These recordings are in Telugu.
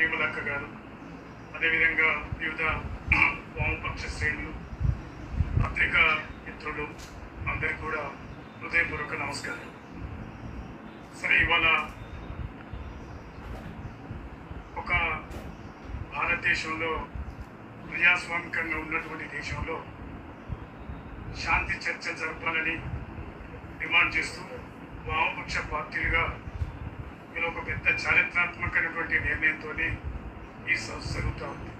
విమలక్క గారు అదేవిధంగా వివిధ వామపక్ష శ్రేణులు పత్రికా మిత్రులు అందరికీ కూడా హృదయపూర్వక నమస్కారం. సరే ఇవాళ ఒక భారతదేశంలో ప్రజాస్వామికంగా ఉన్నటువంటి దేశంలో శాంతి చర్చ జరపాలని డిమాండ్ చేస్తూ వామపక్ష పార్టీలుగా ఇది ఒక పెద్ద చారిత్రాత్మకమైనటువంటి నిర్ణయంతో ఈ సంస్థ జరుగుతూ ఉంది.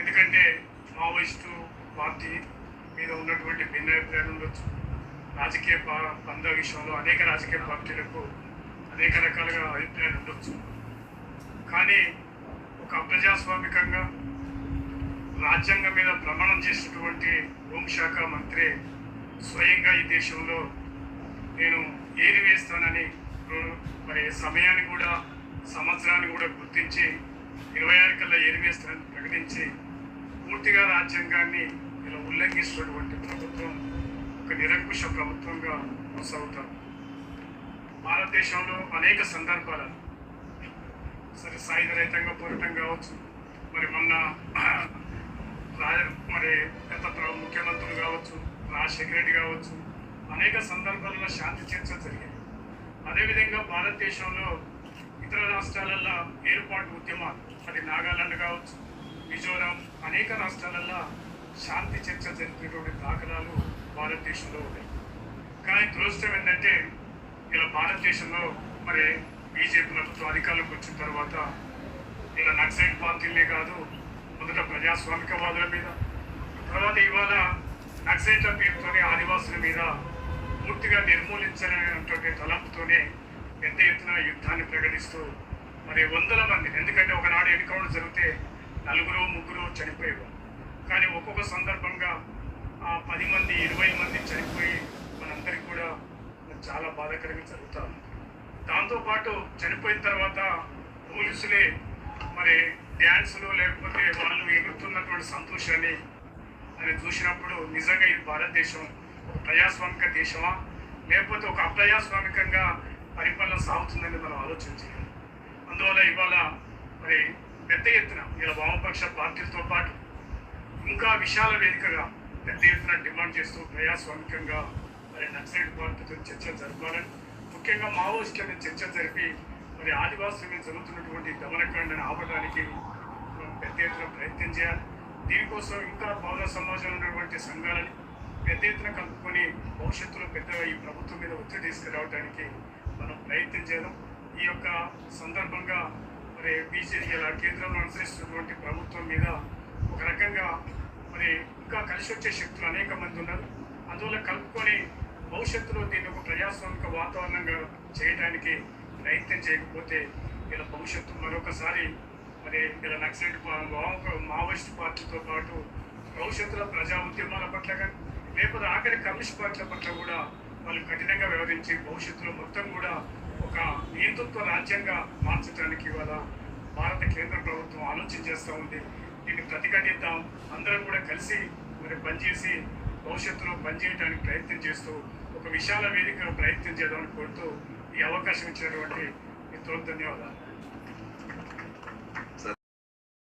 ఎందుకంటే మావోయిస్టు పార్టీ మీద ఉన్నటువంటి భిన్నాభిప్రాయాలు ఉండొచ్చు. రాజకీయ పా- పంద విషయంలో అనేక రాజకీయ పార్టీలకు అనేక రకాలుగా అభిప్రాయాలు ఉండొచ్చు. కానీ ఒక ప్రజాస్వామికంగా రాజ్యాంగం మీద ప్రమాణం చేసినటువంటి హోంశాఖ మంత్రి స్వయంగా ఈ దేశంలో నేను ఏది వేస్తానని మరి సమయాన్ని కూడా సంవత్సరాన్ని కూడా గుర్తించి ఇరవై ఆరు కల్లా ఏరి వేస్తానని ప్రకటించి పూర్తిగా రాజ్యాంగాన్ని ఇలా ఉల్లంఘిస్తున్నటువంటి ప్రభుత్వం ఒక నిరంకుశ ప్రభుత్వంగా కొనసాగుతారు. భారతదేశంలో అనేక సందర్భాలు సరే సాయుధ రహితంగా పోరాటం కావచ్చు మరి మొన్న మరి గత ప్ర- ముఖ్యమంత్రులు కావచ్చు రాజశేఖర రెడ్డి కావచ్చు అనేక సందర్భాలలో శాంతి చర్చ జరిగింది అదేవిధంగా భారతదేశంలో ఇతర రాష్ట్రాలలో ఏర్పాటు ఉద్యమాలు అది నాగాలాండ్ కావచ్చు మిజోరాం అనేక రాష్ట్రాలలో శాంతి చర్చ జరిపినటువంటి దాఖలాలు భారతదేశంలో ఉన్నాయి. కానీ దురదృష్టం ఏంటంటే ఇలా భారతదేశంలో మరి బీజేపీ ప్రభుత్వం అధికారంలోకి వచ్చిన తర్వాత ఇలా నక్సలైట్ పార్టీలే కాదు మొదట ప్రజాస్వామికవాదుల మీద తర్వాత ఇవాళ నక్సలైట్ల పేరుతోనే ఆదివాసుల మీద పూర్తిగా నిర్మూలించాలనేటువంటి తలంపుతోనే పెద్ద ఎత్తున యుద్ధాన్ని ప్రకటిస్తూ మరి వందల మంది ఎందుకంటే ఒకనాడు ఎన్కౌంటర్ జరిగితే నలుగురు ముగ్గురు చనిపోయేవారు. కానీ ఒక్కొక్క సందర్భంగా ఆ పది మంది ఇరవై మంది చనిపోయి మనందరికీ కూడా చాలా బాధాకరంగా జరుగుతారు ఉంది. దాంతోపాటు చనిపోయిన తర్వాత పోలీసులే మరి డ్యాన్సులు లేకపోతే వాళ్ళు ఎగురుతున్నటువంటి సంతోషాన్ని అని చూసినప్పుడు నిజంగా ఇది భారతదేశం ప్రజాస్వామిక దేశమా? లేకపోతే ఒక అప్రజాస్వామికంగా పరిపాలన సాగుతుందని మనం ఆలోచన చేయాలి. అందువల్ల ఇవాళ మరి పెద్ద ఎత్తున ఇలా వామపక్ష పార్టీలతో పాటు ఇంకా విశాల వేదికగా పెద్ద ఎత్తున డిమాండ్ చేస్తూ ప్రజాస్వామికంగా మరి నక్సలైట్ పార్టీతో చర్చ జరపాలని ముఖ్యంగా మావోయిస్టుల మీద చర్చ జరిపి మరి ఆదివాసుల మీద జరుగుతున్నటువంటి దమనకాండను ఆపడానికి పెద్ద ఎత్తున ప్రయత్నం చేయాలి. దీనికోసం ఇంకా పౌర సమాజంలో ఉన్నటువంటి సంఘాలని పెద్ద ఎత్తున కలుపుకొని భవిష్యత్తులో పెద్ద ఈ ప్రభుత్వం మీద ఒత్తిడి తీసుకురావడానికి మనం ప్రయత్నం చేద్దాం. ఈ యొక్క సందర్భంగా మరి బీజేపీ ఇలా కేంద్రంలో అనుసరిస్తున్నటువంటి ప్రభుత్వం మీద ఒక రకంగా మరి ఇంకా కలిసి వచ్చే శక్తులు అనేక మంది ఉన్నారు. అందువల్ల కలుపుకొని భవిష్యత్తులో దీన్ని ఒక ప్రజాస్వామిక వాతావరణంగా చేయడానికి ప్రయత్నం చేయకపోతే ఇలా భవిష్యత్తు మరొకసారి మరి ఇలా నక్సలైట్ మావోయిస్ట్ పార్టీతో పాటు భవిష్యత్తులో ప్రజా ఉద్యమాల పట్ల కానీ లేకపోతే ఆఖరి కమ్యూనిస్ట్ పార్టీల పట్ల కూడా వాళ్ళు కఠినంగా వ్యవహరించి భవిష్యత్తులో మొత్తం కూడా ఒక నియంతృత్వ రాజ్యంగా మార్చడానికి ఇవాళ భారత కేంద్ర ప్రభుత్వం ఆలోచన చేస్తూ ఉంది. దీన్ని ప్రతిఘటిద్దాం. అందరం కూడా కలిసి మరి పనిచేసి భవిష్యత్తులో పనిచేయడానికి ప్రయత్నం చేస్తూ ఒక విశాల వేదికగా ప్రయత్నం చేద్దామని కోరుతూ ఈ అవకాశం ఇచ్చినటువంటి మిత్రులకు ధన్యవాదాలు.